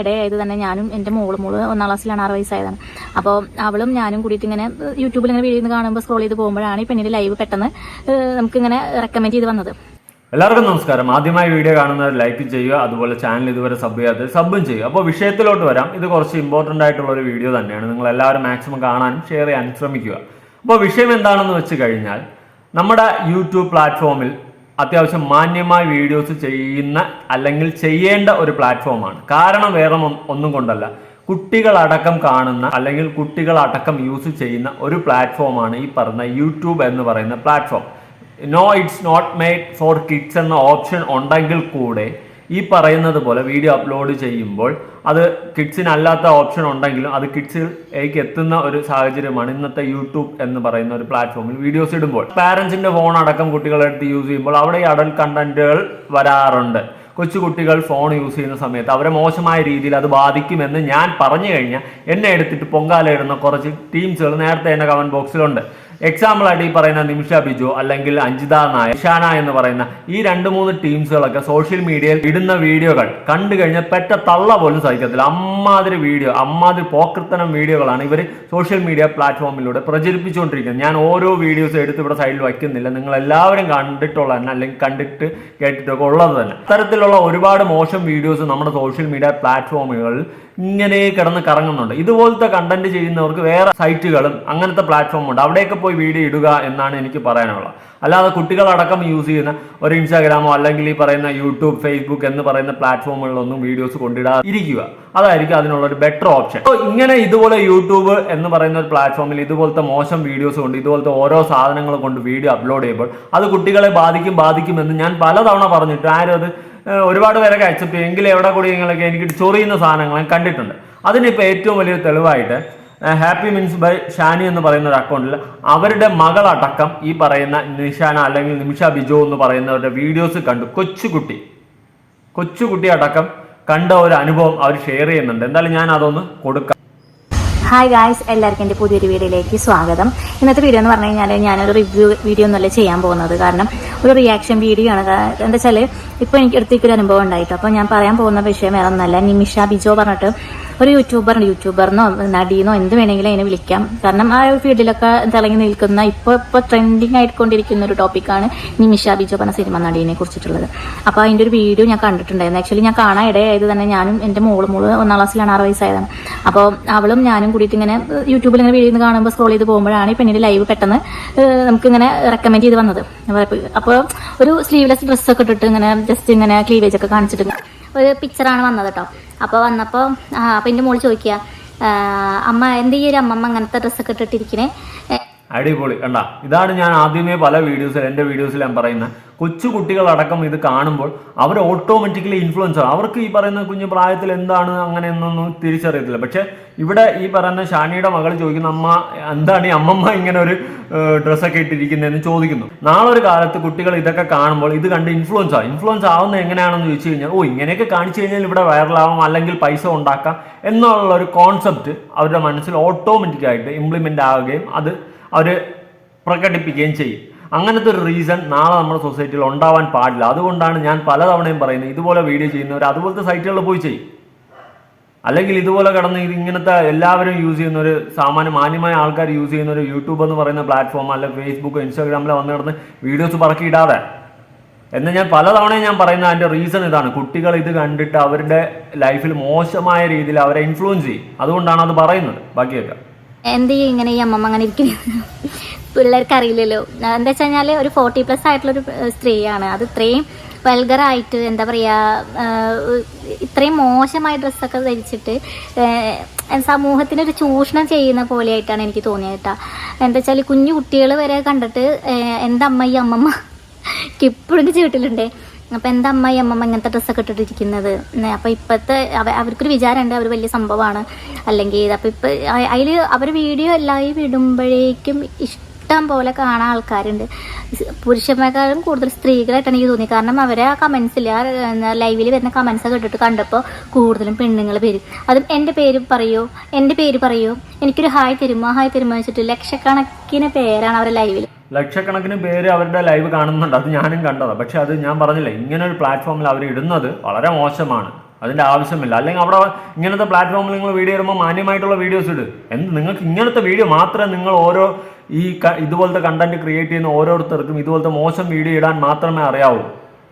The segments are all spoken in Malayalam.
ഇടയായത് തന്നെ ഞാനും എന്റെ മോൾ. മോൾ ഒന്നാം ക്ലാസ്സിലാണ് ആറ് വയസ്സായതാണ്. അപ്പോൾ അവളും ഞാനും കൂടിയിട്ട് ഇങ്ങനെ യൂട്യൂബിൽ ഇങ്ങനെ വീഡിയോ കാണുമ്പോൾ സ്ക്രോൾ ചെയ്ത് പോകുമ്പോഴാണ് ഈ പെണ്ണിന്റെ ലൈവ് പെട്ടെന്ന് നമുക്ക് ഇങ്ങനെ റെക്കമെൻഡ് ചെയ്ത് വന്നത്. എല്ലാവർക്കും നമസ്കാരം. ആദ്യമായി വീഡിയോ കാണുന്നവർ ലൈക്ക് ചെയ്യുക അതുപോലെ ചാനൽ ഇതുവരെ സബ് ചെയ്യാതെ സബും ചെയ്യുക. അപ്പോൾ വിഷയത്തിലോട്ട് വരാം. ഇത് കുറച്ച് ഇമ്പോർട്ടന്റ് ആയിട്ടുള്ള ഒരു വീഡിയോ തന്നെയാണ്. നിങ്ങൾ എല്ലാവരും മാക്സിമം കാണാനും ഷെയർ ചെയ്യാനും ശ്രമിക്കുക. അപ്പോൾ വിഷയം എന്താണെന്ന് വെച്ച് കഴിഞ്ഞാൽ നമ്മുടെ യൂട്യൂബ് പ്ലാറ്റ്ഫോമിൽ അത്യാവശ്യം മാന്യമായ വീഡിയോസ് ചെയ്യുന്ന അല്ലെങ്കിൽ ചെയ്യേണ്ട ഒരു പ്ലാറ്റ്ഫോമാണ് കാരണം വേറെ ഒന്നും- കൊണ്ടല്ല. കുട്ടികളടക്കം കാണുന്ന അല്ലെങ്കിൽ കുട്ടികളടക്കം യൂസ് ചെയ്യുന്ന ഒരു പ്ലാറ്റ്ഫോമാണ് ഈ പറഞ്ഞ യൂട്യൂബ് എന്ന് പറയുന്ന platform no it's not made for kids എന്ന ഓപ്ഷൻ ഉണ്ടെങ്കിൽ കൂടെ ഈ പറയുന്നത് പോലെ വീഡിയോ അപ്ലോഡ് ചെയ്യുമ്പോൾ അത് കിഡ്സിനല്ലാത്ത ഓപ്ഷൻ ഉണ്ടെങ്കിലും അത് കിഡ്സിലേക്ക് എത്തുന്ന ഒരു സാഹചര്യമാണ് ഇന്നത്തെ യൂട്യൂബ് എന്ന് പറയുന്ന ഒരു പ്ലാറ്റ്ഫോമിൽ വീഡിയോസ് ഇടുമ്പോൾ. പാരൻസിന്റെ ഫോൺ അടക്കം കുട്ടികളെടുത്ത് യൂസ് ചെയ്യുമ്പോൾ അവിടെ ഈ അഡൽട്ട് കണ്ടന്റുകൾ വരാറുണ്ട്. കൊച്ചുകുട്ടികൾ ഫോൺ യൂസ് ചെയ്യുന്ന സമയത്ത് അവരെ മോശമായ രീതിയിൽ അത് ബാധിക്കുമെന്ന് ഞാൻ പറഞ്ഞു കഴിഞ്ഞാൽ എന്നെ എടുത്തിട്ട് പൊങ്കാല ഇടുന്ന കുറച്ച് ടീംസുകൾ നേരത്തെ എന്റെ കമന്റ് ബോക്സിലുണ്ട് എക്സാമ്പിൾ ആയിട്ട് ഈ പറയുന്ന നിമിഷ ബിജു അല്ലെങ്കിൽ അഞ്ജിത നായർ ഇഷാന എന്ന് പറയുന്ന ഈ രണ്ട് മൂന്ന് ടീംസുകളൊക്കെ സോഷ്യൽ മീഡിയയിൽ ഇടുന്ന വീഡിയോകൾ കണ്ടു കഴിഞ്ഞാൽ പെറ്റ തള്ള പോലും സഹിക്കത്തില്ല. അമ്മാതിരി വീഡിയോ അമ്മാതിരി പോക്കൃത്തനം വീഡിയോകളാണ് ഇവർ സോഷ്യൽ മീഡിയ പ്ലാറ്റ്ഫോമിലൂടെ പ്രചരിപ്പിച്ചുകൊണ്ടിരിക്കുന്നത്. ഞാൻ ഓരോ വീഡിയോസ് എടുത്ത് ഇവിടെ സൈഡിൽ വയ്ക്കുന്നില്ല. നിങ്ങൾ എല്ലാവരും കണ്ടിട്ടുള്ള തന്നെ അല്ലെങ്കിൽ കണ്ടിട്ട് കേട്ടിട്ടൊക്കെ ഉള്ളത് തന്നെ. അത്തരത്തിലുള്ള ഒരുപാട് മോശം വീഡിയോസ് നമ്മുടെ സോഷ്യൽ മീഡിയ പ്ലാറ്റ്ഫോമുകളിൽ ഇങ്ങനെ കിടന്ന് കറങ്ങുന്നുണ്ട്. ഇതുപോലത്തെ കണ്ടന്റ് ചെയ്യുന്നവർക്ക് വേറെ സൈറ്റുകളും അങ്ങനത്തെ പ്ലാറ്റ്ഫോം ഉണ്ട്. അവിടെയൊക്കെ പോയി വീഡിയോ ഇടുക എന്നാണ് എനിക്ക് പറയാനുള്ളത്. അല്ലാതെ കുട്ടികളടക്കം യൂസ് ചെയ്യുന്ന ഒരു ഇൻസ്റ്റാഗ്രാമോ അല്ലെങ്കിൽ ഈ പറയുന്ന യൂട്യൂബ് ഫേസ്ബുക്ക് എന്ന് പറയുന്ന പ്ലാറ്റ്ഫോമുകളിലൊന്നും വീഡിയോസ് കൊണ്ടിടാതെ ഇരിക്കുക അതായിരിക്കും അതിനുള്ള ഒരു ബെറ്റർ ഓപ്ഷൻ അപ്പോൾ ഇങ്ങനെ ഇതുപോലെ യൂട്യൂബ് എന്ന് പറയുന്ന ഒരു പ്ലാറ്റ്ഫോമിൽ ഇതുപോലത്തെ മോശം വീഡിയോസ് കൊണ്ട് ഇതുപോലത്തെ ഓരോ സാധനങ്ങൾ കൊണ്ട് വീഡിയോ അപ്ലോഡ് ചെയ്യുമ്പോൾ അത് കുട്ടികളെ ബാധിക്കും ബാധിക്കുമെന്ന് ഞാൻ പലതവണ പറഞ്ഞിട്ട് ആരും അത് ഒരുപാട് അക്സെപ്റ്റ് ചെയ്യും എങ്കിലും എവിടെ നിങ്ങളൊക്കെ എനിക്ക് ചൊറിയുന്ന സാധനങ്ങൾ ഞാൻ കണ്ടിട്ടുണ്ട്. അതിനിപ്പോൾ ഏറ്റവും വലിയൊരു തെളിവായിട്ട് ഹാപ്പി മിൻസ് ബൈ ഷാനി എന്ന് പറയുന്ന ഒരു അക്കൗണ്ടിൽ അവരുടെ മകളടക്കം ഈ പറയുന്ന നിഷാന അല്ലെങ്കിൽ നിമിഷ ബിജോ എന്ന് പറയുന്നവരുടെ വീഡിയോസ് കണ്ടു. കൊച്ചുകുട്ടി. കൊച്ചുകുട്ടി അടക്കം കണ്ട ഒരു അനുഭവം അവർ ഷെയർ ചെയ്യുന്നുണ്ട്. എന്തായാലും ഞാൻ അതൊന്ന് കൊടുക്കാം. ഹായ് ഗായ്സ് എല്ലാവർക്കും എന്റെ പുതിയൊരു വീഡിയോയിലേക്ക് സ്വാഗതം. ഇന്നത്തെ വീഡിയോ എന്ന് പറഞ്ഞു കഴിഞ്ഞാൽ ഞാനൊരു റിവ്യൂ വീഡിയോ ഒന്നുമല്ല ചെയ്യാൻ പോകുന്നത്. കാരണം ഒരു റിയാക്ഷൻ വീഡിയോ ആണ്. എന്താ വെച്ചാൽ ഇപ്പോൾ എനിക്ക് അടുത്തേക്കൊരു അനുഭവം ഉണ്ടായിട്ടോ. അപ്പോൾ ഞാൻ പറയാൻ പോകുന്ന വിഷയം വേറെ ഒന്നല്ല നിമിഷ ബിജോ പറഞ്ഞിട്ട് ഒരു യൂട്യൂബർ യൂട്യൂബറിനോ നടീനോ എന്ത് വേണമെങ്കിലും അതിനെ വിളിക്കാം. കാരണം ആ ഒരു ഫീൽഡിലൊക്കെ തിളങ്ങി നിൽക്കുന്ന ഇപ്പോൾ ഇപ്പോൾ ട്രെൻഡിങ് ആയിക്കൊണ്ടിരിക്കുന്ന ഒരു ടോപ്പിക്കാണ് നിമിഷ ബിജോ പറഞ്ഞ സിനിമ നടീനെ കുറിച്ചിട്ടുള്ളത്. അപ്പോൾ അതിന്റെ ഒരു വീഡിയോ ഞാൻ കണ്ടിട്ടുണ്ടായിരുന്നു. ആക്ച്വലി ഞാൻ കാണാൻ ഇടയായത് തന്നെ ഞാനും എന്റെ മോൾ മോൾ ഒന്നാം ക്ലാസ്സിലാണ് ആറ് വയസ്സായതാണ്. അപ്പോൾ അവളും ഞാനും കൂടിയിട്ട് ഇങ്ങനെ യൂട്യൂബിൽ ഇങ്ങനെ വീഡിയോ കാണുമ്പോൾ സ്ക്രോൾ ചെയ്ത് പോകുമ്പോഴാണ് ഈ പെണ്ണിന്റെ ലൈവ് പെട്ടെന്ന് നമുക്ക് ഇങ്ങനെ റെക്കമെൻഡ് ചെയ്ത് വന്നത്. അപ്പോൾ ഒരു സ്ലീവ്ലെസ് ഡ്രസ്സൊക്കെ ഇട്ടിട്ട് ഇങ്ങനെ ജസ്റ്റ് ഇങ്ങനെ ക്ലീവേജ് ഒക്കെ കാണിച്ചിട്ട് ഒരു പിക്ചറാണ് വന്നത് കേട്ടോ അപ്പോൾ വന്നപ്പോൾ അപ്പോൾ എന്റെ മോൾ ചോദിക്കുക അമ്മ എന്ത് ഈ ഒരു അമ്മമ്മ അങ്ങനത്തെ ഡ്രസ്സൊക്കെ ഇട്ടിട്ടിരിക്കണേ? അടിപൊളി. കണ്ട ഇതാണ് ഞാൻ ആദ്യമേ പല വീഡിയോസിൽ എന്റെ വീഡിയോസിൽ ഞാൻ പറയുന്നത്. കൊച്ചു കുട്ടികളടക്കം ഇത് കാണുമ്പോൾ അവർ ഓട്ടോമാറ്റിക്കലി ഇൻഫ്ലുവൻസ് ആണ് അവർക്ക് ഈ പറയുന്ന കുഞ്ഞു പ്രായത്തിൽ എന്താണ് അങ്ങനെ എന്നൊന്നും തിരിച്ചറിയത്തില്ല. പക്ഷെ ഇവിടെ ഈ പറയുന്ന ഷാനിയുടെ മകൾ ചോദിക്കുന്ന അമ്മ എന്താണ് ഈ അമ്മമ്മ ഇങ്ങനെ ഒരു ഡ്രസ്സൊക്കെ ഇട്ടിരിക്കുന്നതെന്ന് ചോദിക്കുന്നു. നാളെ ഒരു കാലത്ത് കുട്ടികൾ ഇതൊക്കെ കാണുമ്പോൾ ഇത് കണ്ട് ഇൻഫ്ലുവൻസ് ആവും. ഇൻഫ്ലുവൻസ് ആവുന്നത് എങ്ങനെയാണെന്ന് ചോദിച്ചു കഴിഞ്ഞാൽ ഓ ഇങ്ങനെയൊക്കെ കാണിച്ചു കഴിഞ്ഞാൽ ഇവിടെ വൈറലാവും അല്ലെങ്കിൽ പൈസ ഉണ്ടാക്കാം എന്നുള്ള ഒരു കോൺസെപ്റ്റ് അവരുടെ മനസ്സിൽ ഓട്ടോമാറ്റിക്കായിട്ട് ഇംപ്ലിമെന്റ് ആവുകയും അത് അവർ പ്രകടിപ്പിക്കുകയും ചെയ്യും. അങ്ങനത്തെ ഒരു റീസൺ നാളെ നമ്മുടെ സൊസൈറ്റിയിൽ ഉണ്ടാവാൻ പാടില്ല. അതുകൊണ്ടാണ് ഞാൻ പലതവണയും പറയുന്നത് ഇതുപോലെ വീഡിയോ ചെയ്യുന്നവർ അതുപോലത്തെ സൈറ്റുകളിൽ പോയി ചെയ്യും. അല്ലെങ്കിൽ ഇതുപോലെ കിടന്ന് ഇങ്ങനത്തെ എല്ലാവരും യൂസ് ചെയ്യുന്ന ഒരു സാമാന്യ മാന്യമായ ആൾക്കാർ യൂസ് ചെയ്യുന്ന ഒരു യൂട്യൂബ് എന്ന് പറയുന്ന പ്ലാറ്റ്ഫോം അല്ലെങ്കിൽ ഫേസ്ബുക്ക് ഇൻസ്റ്റാഗ്രാമിലോ വന്ന് കിടന്ന് വീഡിയോസ് പറക്കിയിടാതെ എന്ന് ഞാൻ പലതവണയും ഞാൻ പറയുന്ന അതിന്റെ റീസൺ ഇതാണ്. കുട്ടികൾ ഇത് കണ്ടിട്ട് അവരുടെ ലൈഫിൽ മോശമായ രീതിയിൽ അവരെ ഇൻഫ്ലുവൻസ് ചെയ്യും. അതുകൊണ്ടാണ് അത് പറയുന്നത്. ബാക്കിയൊക്കെ. എന്ത് ചെയ്യും? ഇങ്ങനെ ഈ അമ്മമ്മ അങ്ങനെ ഇരിക്കുന്നത് പിള്ളേർക്ക് അറിയില്ലല്ലോ. എന്താ വെച്ച് കഴിഞ്ഞാൽ ഒരു ഫോർട്ടി പ്ലസ് ആയിട്ടുള്ളൊരു സ്ത്രീയാണ്. അത് ഇത്രയും വൽഗറായിട്ട് എന്താ പറയുക ഇത്രയും മോശമായ ഡ്രസ്സൊക്കെ ധരിച്ചിട്ട് സമൂഹത്തിനൊരു ചൂഷണം ചെയ്യുന്ന പോലെയായിട്ടാണ് എനിക്ക് തോന്നിയത് കേട്ടോ. എന്താ വെച്ചാൽ കുഞ്ഞു കുട്ടികൾ വരെ കണ്ടിട്ട് എന്താ ഈ അമ്മമ്മ? ഇപ്പോഴും ചീട്ടിലുണ്ടേ അപ്പം എന്താ അമ്മായി അമ്മമ്മ ഇങ്ങനത്തെ ഡ്രസ്സൊക്കെ ഇട്ടിട്ടിരിക്കുന്നത്? അപ്പൊ ഇപ്പോഴത്തെ അവർക്കൊരു വിചാരമുണ്ട് അവർ വലിയ സംഭവമാണ്. അല്ലെങ്കിൽ അപ്പോൾ ഇപ്പോൾ അതിൽ അവർ വീഡിയോ എല്ലായി വിടുമ്പോഴേക്കും ഇഷ്ടം പോലെ കാണാൻ ആൾക്കാരുണ്ട്. പുരുഷന്മാരെക്കാളും കൂടുതൽ സ്ത്രീകളായിട്ടാണ് എനിക്ക് തോന്നി കാരണം അവരെ ആ കമൻസിൽ ആ ലൈവിൽ വരുന്ന കമൻസ് ഒക്കെ ഇട്ടിട്ട് കണ്ടപ്പോൾ കൂടുതലും പെണ്ണുങ്ങൾ പേര് അതും എന്റെ പേര് പറയൂ? എന്റെ പേര് പറയൂ? എനിക്കൊരു ഹായ് തരുമോ? ഹായ് തരുമോ വെച്ചിട്ട് ലക്ഷക്കണക്കിന് പേരാണ് അവരെ ലൈവിൽ ലക്ഷക്കണക്കിന് പേര് അവരുടെ ലൈവ് കാണുന്നുണ്ട്. അത് ഞാനും കണ്ടതാണ് പക്ഷെ അത് ഞാൻ പറഞ്ഞില്ല ഇങ്ങനെ ഒരു പ്ലാറ്റ്ഫോമിൽ അവർ ഇടുന്നത് വളരെ മോശമാണ്. അതിന്റെ ആവശ്യമില്ല. അല്ലെങ്കിൽ അവിടെ ഇങ്ങനത്തെ പ്ലാറ്റ്ഫോമിൽ നിങ്ങൾ വീഡിയോ ഇടുമ്പോൾ മാന്യമായിട്ടുള്ള വീഡിയോസ് ഇട്. എന്ത് നിങ്ങൾക്ക് ഇങ്ങനത്തെ വീഡിയോ മാത്രമേ നിങ്ങൾ ഓരോ ഈ ഇതുപോലത്തെ കണ്ടന്റ് ക്രിയേറ്റ് ചെയ്യുന്ന ഓരോരുത്തർക്കും ഇതുപോലത്തെ മോശം വീഡിയോ ഇടാൻ മാത്രമേ അറിയാവൂ.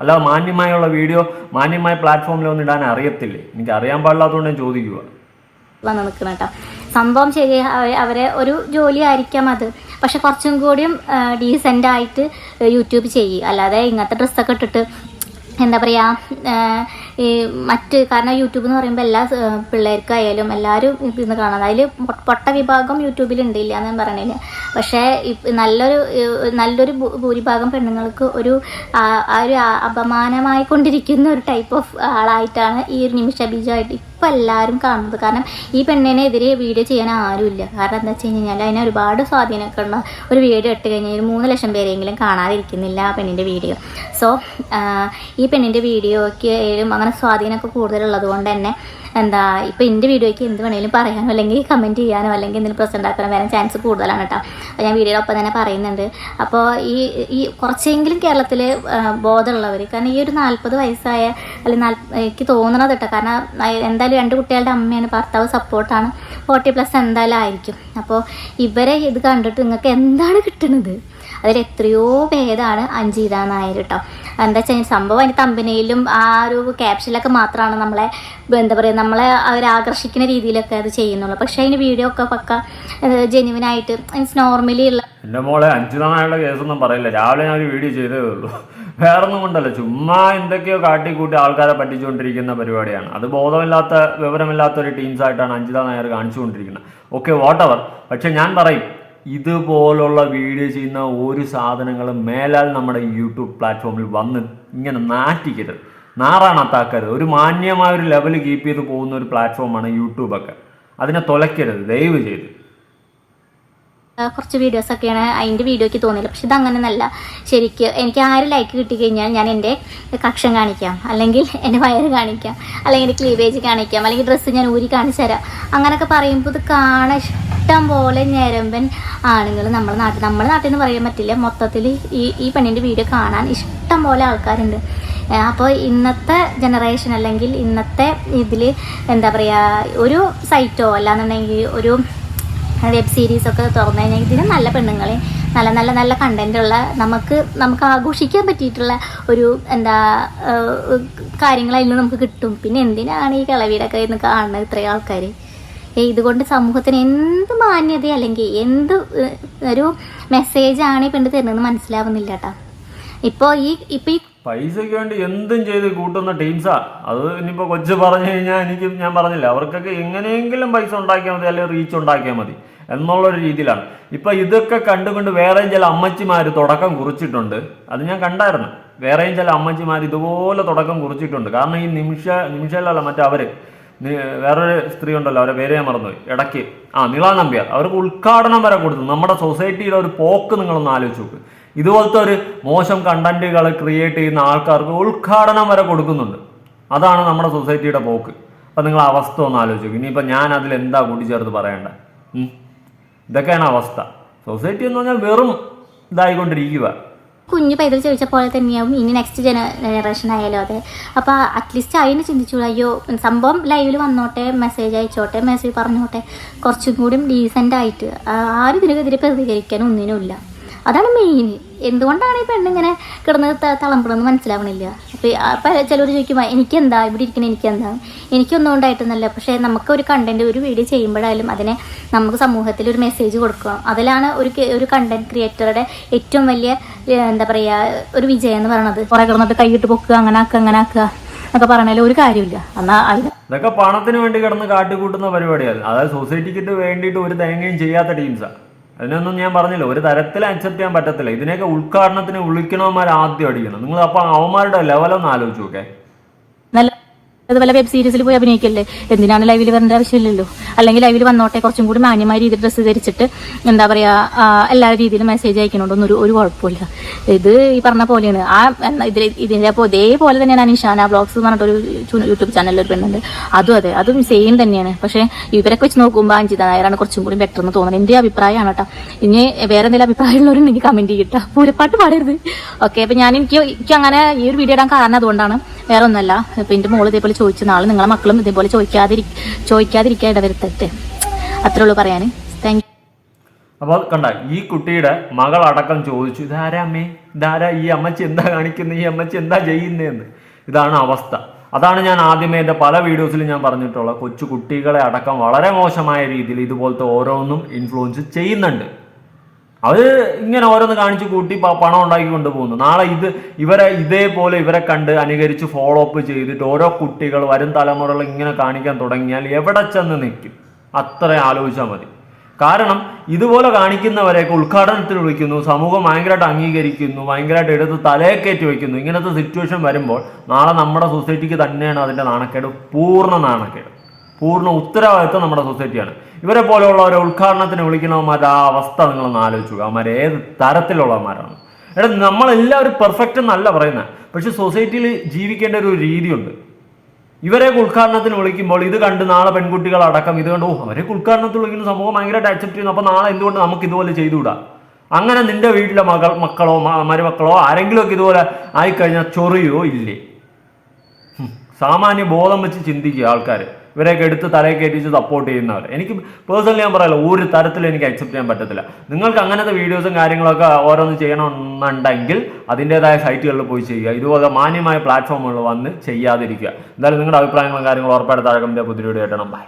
അല്ലാതെ മാന്യമായുള്ള വീഡിയോ മാന്യമായ പ്ലാറ്റ്ഫോമിൽ ഒന്നും ഇടാൻ അറിയത്തില്ലേ? എനിക്ക് അറിയാൻ പാടില്ലാത്തതുകൊണ്ട് ഞാൻ ചോദിക്കുക സംഭവം ശരി അവരെ ഒരു ജോലി ആയിരിക്കാം അത്. പക്ഷെ കുറച്ചും കൂടിയും ഡീസെന്റ് ആയിട്ട് യൂട്യൂബ് ചെയ്യും. അല്ലാതെ ഇങ്ങനത്തെ ഡ്രസ്സൊക്കെ ഇട്ടിട്ട് എന്താ പറയുക ഈ മറ്റ് കാരണം യൂട്യൂബ് എന്ന് പറയുമ്പോൾ എല്ലാ പിള്ളേർക്കായാലും എല്ലാവരും ഇന്ന് കാണാം. അതിൽ പൊട്ട വിഭാഗം യൂട്യൂബിൽ ഉണ്ടില്ല എന്ന് പറയണില്ല പക്ഷേ നല്ലൊരു നല്ലൊരു ഭൂരിഭാഗം പെണ്ണുങ്ങൾക്ക് ഒരു ആ ഒരു അപമാനമായി കൊണ്ടിരിക്കുന്ന ഒരു ടൈപ്പ് ഓഫ് ആളായിട്ടാണ് ഈ ഒരു നിമിഷ ബീജമായിട്ട് ഇപ്പം എല്ലാവരും കാണുന്നത്. കാരണം ഈ പെണ്ണിനെതിരെ വീഡിയോ ചെയ്യാൻ ആരുമില്ല. കാരണം എന്താ വെച്ച് കഴിഞ്ഞാൽ അതിനെ ഒരുപാട് സ്വാധീനമൊക്കെ ഉള്ള ഒരു വീഡിയോ ഇട്ട് കഴിഞ്ഞാൽ ഒരു മൂന്ന് ലക്ഷം പേരെങ്കിലും കാണാതിരിക്കുന്നില്ല ആ പെണ്ണിന്റെ വീഡിയോ. സോ ഈ പെണ്ണിന്റെ വീഡിയോയ്ക്ക് അങ്ങനെ സ്വാധീനമൊക്കെ കൂടുതലുള്ളത് കൊണ്ട് തന്നെ എന്താ ഇപ്പം എന്റെ വീഡിയോയ്ക്ക് എന്ത് വേണേലും പറയാനോ അല്ലെങ്കിൽ കമന്റ് ചെയ്യാനോ അല്ലെങ്കിൽ എന്തെങ്കിലും പ്രശ്നം ഉണ്ടാക്കാനോ വരാൻ ചാൻസ് കൂടുതലാണ് കേട്ടോ അപ്പോൾ ഞാൻ വീഡിയോയുടെ ഒപ്പം തന്നെ പറയുന്നുണ്ട്. അപ്പോൾ ഈ ഈ കുറച്ചെങ്കിലും കേരളത്തിൽ ബോധമുള്ളവർ കാരണം ഈ ഒരു നാൽപ്പത് വയസ്സായ അല്ലെങ്കിൽ നാല് എനിക്ക് തോന്നണത് കേട്ടോ കാരണം എന്തായാലും രണ്ട് കുട്ടികളുടെ അമ്മയാണ് ഭർത്താവ് സപ്പോർട്ടാണ്. ഫോർട്ടി പ്ലസ് എന്തായാലും ആയിരിക്കും. അപ്പോൾ ഇവരെ ഇത് കണ്ടിട്ട് നിങ്ങൾക്ക് എന്താണ് കിട്ടുന്നത് അതിൽ എത്രയോ ഭേദമാണ് അഞ്ജീത നായർ കേട്ടോ എന്താ വെച്ചാൽ സംഭവം അതിന്റെ തമ്പനയിലും ആ ഒരു ക്യാപ്ഷനിലൊക്കെ മാത്രമാണ് നമ്മളെ എന്താ പറയുക നമ്മളെ അവർ ആകർഷിക്കുന്ന രീതിയിലൊക്കെ അത് ചെയ്യുന്നുള്ളൂ. പക്ഷേ അതിന് വീഡിയോ ഒക്കെ പക്ക ജെന്യുവനായിട്ട് മീൻസ് നോർമലി ഉള്ള എന്റെ മോളെ അഞ്ചുതാനായുള്ള കേസൊന്നും പറയില്ല. രാവിലെ ഞാൻ ഒരു വീഡിയോ ചെയ്തേ ഉള്ളൂ. വേറൊന്നും കൊണ്ടല്ല. ചുമ്മാ എന്തൊക്കെയോ കാട്ടിക്കൂട്ടി ആൾക്കാരെ പറ്റിച്ചുകൊണ്ടിരിക്കുന്ന പരിപാടിയാണ്. അത് ബോധമില്ലാത്ത വിവരമില്ലാത്ത ഒരു ടീംസ് ആയിട്ടാണ് അഞ്ജിത നായർ കാണിച്ചുകൊണ്ടിരിക്കുന്നത്. ഓക്കെ വാട്ടവർ പക്ഷെ ഞാൻ പറയും ഇതുപോലുള്ള വീഡിയോ ചെയ്യുന്ന ഒരു സാധനങ്ങളും മേലാൽ നമ്മുടെ യൂട്യൂബ് പ്ലാറ്റ്ഫോമിൽ വന്ന് ഇങ്ങനെ നാറ്റിക്കരുത്. നാറാണത്താക്കരുത്. ഒരു മാന്യമായ ഒരു ലെവൽ കീപ്പ് ചെയ്ത് പോകുന്ന ഒരു പ്ലാറ്റ്ഫോമാണ് യൂട്യൂബൊക്കെ അതിനെ തുലയ്ക്കരുത്. ദയവ് ചെയ്ത്. കുറച്ച് വീഡിയോസൊക്കെയാണ് അതിന്റെ വീഡിയോയ്ക്ക് തോന്നില്ല പക്ഷെ ഇതങ്ങനെയൊന്നല്ല ശരിക്ക് എനിക്ക് ആര് ലൈക്ക് കിട്ടിക്കഴിഞ്ഞാൽ ഞാൻ എന്റെ കക്ഷം കാണിക്കാം. അല്ലെങ്കിൽ എന്റെ വയറ് കാണിക്കാം. അല്ലെങ്കിൽ എന്റെ ക്ലീവേജ് കാണിക്കാം. അല്ലെങ്കിൽ ഡ്രസ്സ് ഞാൻ ഊരി കാണിച്ചു തരാം. അങ്ങനെയൊക്കെ പറയുമ്പോൾ ഇത് കാണാൻ ഇഷ്ടം പോലെ ഞരമ്പൻ ആണുങ്ങൾ നമ്മുടെ നാട്ടിൽ. നമ്മുടെ നാട്ടിൽ നിന്ന് പറയാൻ പറ്റില്ല. മൊത്തത്തിൽ ഈ ഈ പെണ്ണിന്റെ വീഡിയോ കാണാൻ ഇഷ്ടം പോലെ ആൾക്കാരുണ്ട്. അപ്പോൾ ഇന്നത്തെ ജനറേഷൻ അല്ലെങ്കിൽ ഇന്നത്തെ ഇതിൽ എന്താ പറയുക ഒരു സൈറ്റോ അല്ലാന്നുണ്ടെങ്കിൽ ഒരു വെബ് സീരീസ് ഒക്കെ തുറന്നു കഴിഞ്ഞാൽ ഇതിന് നല്ല പെണ്ണുങ്ങളെ നല്ല നല്ല നല്ല കണ്ടന്റുള്ള നമുക്ക് നമുക്ക് ആഘോഷിക്കാൻ പറ്റിയിട്ടുള്ള ഒരു എന്താ കാര്യങ്ങളതിൽ നമുക്ക് കിട്ടും. പിന്നെ എന്തിനാണ് ഈ കളവീടൊക്കെ ഇന്ന് കാണുന്നത് ഇത്രയും ആൾക്കാർ ഇതുകൊണ്ട് സമൂഹത്തിന് എന്ത് മാന്യത അല്ലെങ്കിൽ എന്ത് ഒരു മെസ്സേജാണ് ഈ പെണ്ണ് തരുന്നതെന്ന് മനസ്സിലാവുന്നില്ല കേട്ടോ ഇപ്പോൾ ഈ ഇപ്പോൾ ഈ പൈസയ്ക്ക് വേണ്ടി എന്തും ചെയ്ത് കൂട്ടുന്ന ടീംസാ അത് ഇനിയിപ്പോൾ കൊച്ചു പറഞ്ഞു കഴിഞ്ഞാൽ എനിക്ക് ഞാൻ പറഞ്ഞില്ല അവർക്കൊക്കെ എങ്ങനെയെങ്കിലും പൈസ ഉണ്ടാക്കിയാൽ മതി അല്ലെങ്കിൽ റീച്ച് ഉണ്ടാക്കിയാൽ മതി എന്നുള്ളൊരു രീതിയിലാണ്. ഇപ്പൊ ഇതൊക്കെ കണ്ടുകൊണ്ട് വേറെയും ചില അമ്മച്ചിമാർ തുടക്കം കുറിച്ചിട്ടുണ്ട്. അത് ഞാൻ കണ്ടായിരുന്നു. വേറെയും ചില അമ്മച്ചിമാർ ഇതുപോലെ തുടക്കം കുറിച്ചിട്ടുണ്ട്. കാരണം ഈ നിമിഷ നിമിഷയിലല്ല നി- വേറൊരു സ്ത്രീ ഉണ്ടല്ലോ അവരെ പേര് ഞാൻ മറന്നുപോയി. ഇടയ്ക്ക് ആ നിള നമ്പ്യാർ. അവർക്ക് ഉദ്ഘാടനം വരെ കൊടുത്തു. നമ്മുടെ സൊസൈറ്റിയുടെ ഒരു പോക്ക് നിങ്ങളൊന്ന് ആലോചിച്ച് നോക്ക്. ഇതുപോലത്തെ ഒരു മോശം കണ്ടന്റുകൾ ക്രിയേറ്റ് ചെയ്യുന്ന ആൾക്കാർക്ക് ഉദ്ഘാടനം വരെ കൊടുക്കുന്നുണ്ട്. അതാണ് നമ്മുടെ സൊസൈറ്റിയുടെ പോക്ക്. അപ്പം നിങ്ങൾ അവസ്ഥ ഒന്ന് ആലോചിച്ചു ഇനിയിപ്പോൾ ഞാൻ അതിൽ എന്താ കൂട്ടിച്ചേർത്ത് പറയണ്ടേ. ഇതൊക്കെയാണ് അവസ്ഥ. സൊസൈറ്റി എന്ന് പറഞ്ഞാൽ വെറും ഇതായിക്കൊണ്ടിരിക്കുക കുഞ്ഞു പൈതൽ ചോദിച്ച പോലെ തന്നെയാവും ഇനി നെക്സ്റ്റ് ജന ജനറേഷൻ ആയാലും അതെ. അപ്പോൾ അറ്റ്ലീസ്റ്റ് അതിന് ചിന്തിച്ചു അയ്യോ സംഭവം ലൈവിൽ വന്നോട്ടെ മെസ്സേജ് അയച്ചോട്ടെ മെസ്സേജ് പറഞ്ഞോട്ടെ. കുറച്ചും കൂടി ഡീസന്റ് ആയിട്ട്. ആരും ഇതിനെതിരെ പ്രതികരിക്കാൻ ഒന്നിനുമില്ല. അതാണ് മെയിൻ എന്തുകൊണ്ടാണ് ഈ പെണ്ണിങ്ങനെ കിടന്ന് തളമ്പണമെന്ന് മനസ്സിലാവണില്ല? അപ്പോൾ അപ്പം ചിലർ ചോദിക്കുമ്പോൾ എനിക്കെന്താ? ഇവിടെ ഇരിക്കണ എനിക്കെന്താ? എനിക്കൊന്നും ഉണ്ടായിട്ടൊന്നുമല്ല പക്ഷേ നമുക്ക് ഒരു കണ്ടന്റ് ഒരു വീഡിയോ ചെയ്യുമ്പോഴായാലും അതിനെ നമുക്ക് സമൂഹത്തിൽ ഒരു മെസ്സേജ് കൊടുക്കണം അതിലാണ് ഒരു ഒരു കണ്ടന്റ് ക്രിയേറ്ററുടെ ഏറ്റവും വലിയ എന്താ പറയുക ഒരു വിജയം എന്ന് പറയണത്. കുറേ കിടന്നിട്ട് കൈയിട്ട് പൊക്കുക അങ്ങനെ ആക്കുക അങ്ങനെ ആക്കുക എന്നൊക്കെ പറഞ്ഞാലും ഒരു കാര്യമില്ല. എന്നാൽ അതിന് ഇതൊക്കെ പണത്തിന് വേണ്ടി കിടന്ന് കാട്ടിക്കൂട്ടുന്ന പരിപാടിയാണ് അതായത് സൊസൈറ്റിക്ക് വേണ്ടിയിട്ട് ഒരു തേങ്ങയും ചെയ്യാത്ത ടീംസാണ് അതിനൊന്നും ഞാൻ പറഞ്ഞില്ല. ഒരു തരത്തിൽ അക്സെപ്റ്റ് ചെയ്യാൻ പറ്റത്തില്ല. ഇതിനെയൊക്കെ ഉദ്ഘാടനത്തിന് വിളിക്കണവന്മാർ ആദ്യം അടിക്കണം. നിങ്ങൾ അപ്പോൾ അവന്മാരുടെ ലെവലൊന്ന് ആലോചിച്ച് നോക്കേ. അതുപോലെ വെബ് സീരീസിൽ പോയി അഭിനയിക്കല്ലേ? എന്തിനാണ് ലൈവിൽ വരേണ്ട ആവശ്യമില്ലല്ലോ? അല്ലെങ്കിൽ ലൈവിൽ വന്നോട്ടെ കുറച്ചും കൂടി മാന്യമായ രീതിയിൽ ഡ്രസ്സ് ധരിച്ചിട്ട് എന്താ പറയുക എല്ലാ രീതിയിലും മെസ്സേജ് അയക്കണോണ്ടൊന്നും ഒരു ഒരു കുഴപ്പമില്ല. ഇത് ഈ പറഞ്ഞ പോലെയാണ്. ആ ഇതിൽ ഇതിന്റെ അപ്പോൾ ഇതേപോലെ തന്നെയാണ് നിഷാന ബ്ലോഗ്സ് എന്ന് പറഞ്ഞിട്ടൊരു യൂട്യൂബ് ചാനലിൽ ഒരു പെണ്ണുണ്ട് അതും അതെ അതും സെയിം തന്നെയാണ്. പക്ഷേ ഇവരൊക്കെ വെച്ച് നോക്കുമ്പോൾ അഞ്ചിത നായരാണ് കുറച്ചും കൂടി ബെറ്റർ എന്ന് തോന്നുന്നത്. എന്റെ അഭിപ്രായമാണ് കേട്ടോ. ഇനി വേറെ എന്തെങ്കിലും അഭിപ്രായമുള്ളവരുണ്ടെങ്കിൽ കമന്റ് ചെയ്യട്ടോ പൂരപ്പാട്ട് പാടരുത്. ഓക്കെ അപ്പം ഞാൻ എനിക്ക് എനിക്ക് അങ്ങനെ ഈ ഒരു വീഡിയോ ഇടാൻ കാരണം അതുകൊണ്ടാണ്. വേറെ ഒന്നുമല്ല ഇപ്പം എന്റെ മോൾ ഇതേപോലെ ചോദിച്ച നാളെ നിങ്ങളെ മക്കളും ഇതേപോലെ ചോദിക്കാതിരി ചോദിക്കാതിരിക്കാൻ ഇടവരുത്തട്ടെ. അത്രേ ഉള്ളൂ പറയാൻ താങ്ക് അപ്പോൾ കണ്ട ഈ കുട്ടിയുടെ മകളടക്കം ചോദിച്ചു ഇതാരാ അമ്മേ? ഇതാരാ ഈ അമ്മച്ചി? എന്താ കാണിക്കുന്നത് ഈ അമ്മച്ചി എന്താ ചെയ്യുന്നതെന്ന് ഇതാണ് അവസ്ഥ. അതാണ് ഞാൻ ആദ്യമേ എന്റെ പല വീഡിയോസിലും ഞാൻ പറഞ്ഞിട്ടുള്ള കൊച്ചു കുട്ടികളെ അടക്കം വളരെ മോശമായ രീതിയിൽ ഇതുപോലത്തെ ഓരോന്നും ഇൻഫ്ലുവൻസ് ചെയ്യുന്നുണ്ട്. അത് ഇങ്ങനെ ഓരോന്ന് കാണിച്ചു കൂട്ടി പണം ഉണ്ടാക്കി കൊണ്ടുപോകുന്നു. നാളെ ഇത് ഇവരെ ഇതേപോലെ ഇവരെ കണ്ട് അനുകരിച്ച് ഫോളോ അപ്പ് ചെയ്തിട്ട് ഓരോ കുട്ടികൾ വരും തലമുറകൾ ഇങ്ങനെ കാണിക്കാൻ തുടങ്ങിയാൽ എവിടെ ചെന്ന് നിൽക്കും? അത്ര ആലോചിച്ചാൽ മതി. കാരണം ഇതുപോലെ കാണിക്കുന്നവരെയൊക്കെ ഉദ്ഘാടനത്തിൽ വിളിക്കുന്നു സമൂഹം ഭയങ്കരമായിട്ട് അംഗീകരിക്കുന്നു ഭയങ്കരമായിട്ട് എടുത്ത് തലയെ കയറ്റി വയ്ക്കുന്നു ഇങ്ങനത്തെ സിറ്റുവേഷൻ വരുമ്പോൾ നാളെ നമ്മുടെ സൊസൈറ്റിക്ക് തന്നെയാണ് അതിന്റെ നാണക്കേട് പൂർണ നാണക്കേട്. പൂർണ ഉത്തരവാദിത്വം നമ്മുടെ സൊസൈറ്റിയാണ് ഇവരെ പോലെയുള്ളവരെ ഉദ്ഘാടനത്തിന് വിളിക്കണവന്മാരുടെ ആ അവസ്ഥ നിങ്ങളൊന്ന് ആലോചിച്ചു അവന്മാർ ഏത് തരത്തിലുള്ളവന്മാരാണ്? എടാ നമ്മളെല്ലാവരും പെർഫെക്റ്റ് എന്നല്ല പറയുന്നത് പക്ഷെ സൊസൈറ്റിയിൽ ജീവിക്കേണ്ട ഒരു രീതിയുണ്ട്. ഇവരെ ഉദ്ഘാടനത്തിന് വിളിക്കുമ്പോൾ ഇത് കണ്ട് നാളെ പെൺകുട്ടികൾ അടക്കം ഇത് കണ്ട് ഓ അവരെ ഉദ്ഘാടനത്തിൽ വിളിക്കുന്ന സമൂഹം ഭയങ്കരമായിട്ട് അക്സെപ്റ്റ് ചെയ്യുന്നു. അപ്പോൾ നാളെ എന്തുകൊണ്ട് നമുക്ക് ഇതുപോലെ ചെയ്തുകൂടാ? അങ്ങനെ നിന്റെ വീട്ടിലെ മകൾ മക്കളോ മരുമക്കളോ ആരെങ്കിലുമൊക്കെ ഇതുപോലെ ആയിക്കഴിഞ്ഞാൽ ചൊറിയോ ഇല്ലേ. സാമാന്യ ബോധം വെച്ച് ചിന്തിക്കുക ആൾക്കാർ ഇവരെയൊക്കെ എടുത്ത് തലയെ കയറ്റിച്ച് സപ്പോർട്ട് ചെയ്യുന്നവർ എനിക്ക് പേഴ്സണലി ഞാൻ പറയാലോ ഒരു തരത്തിലും എനിക്ക് അക്സെപ്റ്റ് ചെയ്യാൻ പറ്റത്തില്ല. നിങ്ങൾക്ക് അങ്ങനത്തെ വീഡിയോസും കാര്യങ്ങളൊക്കെ ഓരോന്ന് ചെയ്യണമെന്നുണ്ടെങ്കിൽ അതിന്റെതായ സൈറ്റുകളിൽ പോയി ചെയ്യുക. ഇതുപോലെ മാന്യമായ പ്ലാറ്റ്ഫോമുകൾ വന്ന് ചെയ്യാതിരിക്കുക. എന്തായാലും നിങ്ങളുടെ അഭിപ്രായങ്ങളും കാര്യങ്ങളും ഉറപ്പായിട്ട് താഴെ കമ്പിന്റെ പുതിയ വീഡിയോ ആയിട്ടാണ് ബൈ